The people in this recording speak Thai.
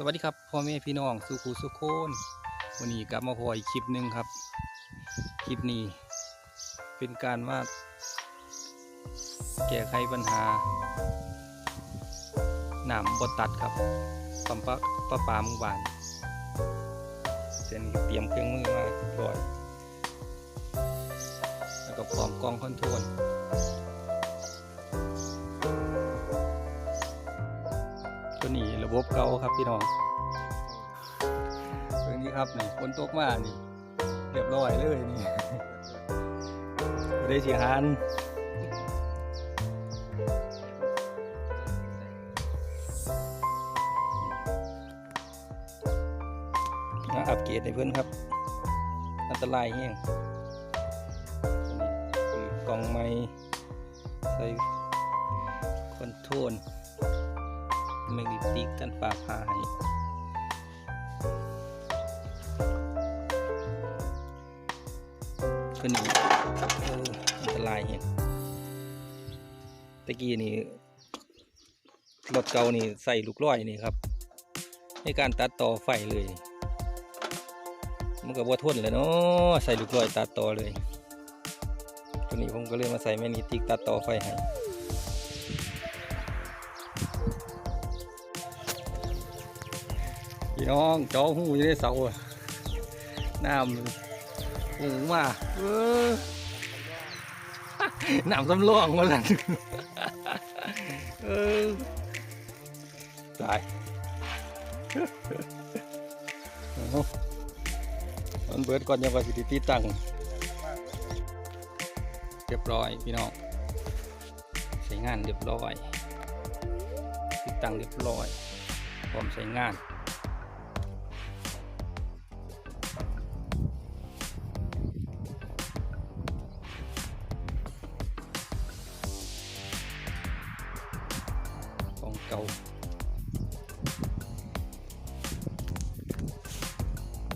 สวัสดีครับพ่อแม่พี่น้องสุขุสุขโคนวันนี้กลับมาพออีกคลิปหนึ่งครับ คลิปนี้ เป็นการว่า แก้ไขปัญหาหนามบดตัดครับปั๊มปะปะปามุบานเส้นเตรียมเครื่องมือมาเรียบร้อย แล้วก็พร้อมกล้องคอนโทรล นี้ระบบเก่าครับพี่น้องเรื่องนี้ครับนี่ฝนตกมานี่เรียบร้อยเลยนี่ได้สิหานมาอัปเกรดให้เพื่อนครับ อันตรายแห้งนี่คือกล่องไม้ใส่คอนโทรล แมกนิติกกันฟ้าผ่าให้ตัวนี้อันตรายเห็นตะกี้นี่รถเก่านี่ใส่ลูกร้อยนี่ครับในการตัดต่อไฟเลยมันก็บ่ทนเลยเนาะใส่ลูกร้อยตัดต่อเลยตัวนี้ผมก็เลยมาใส่แมกนิติกตัดต่อไฟให้ พี่น้องจอหูอยู่ในเสาอะน้ำหูมาเออน้ำสำรองมาแล้วเออตายมันเบิดก่อนยังว่าสิติตั้งเรียบร้อยพี่น้องใช้งานเรียบร้อยติดตั้งเรียบร้อยพร้อมใช้งาน musical.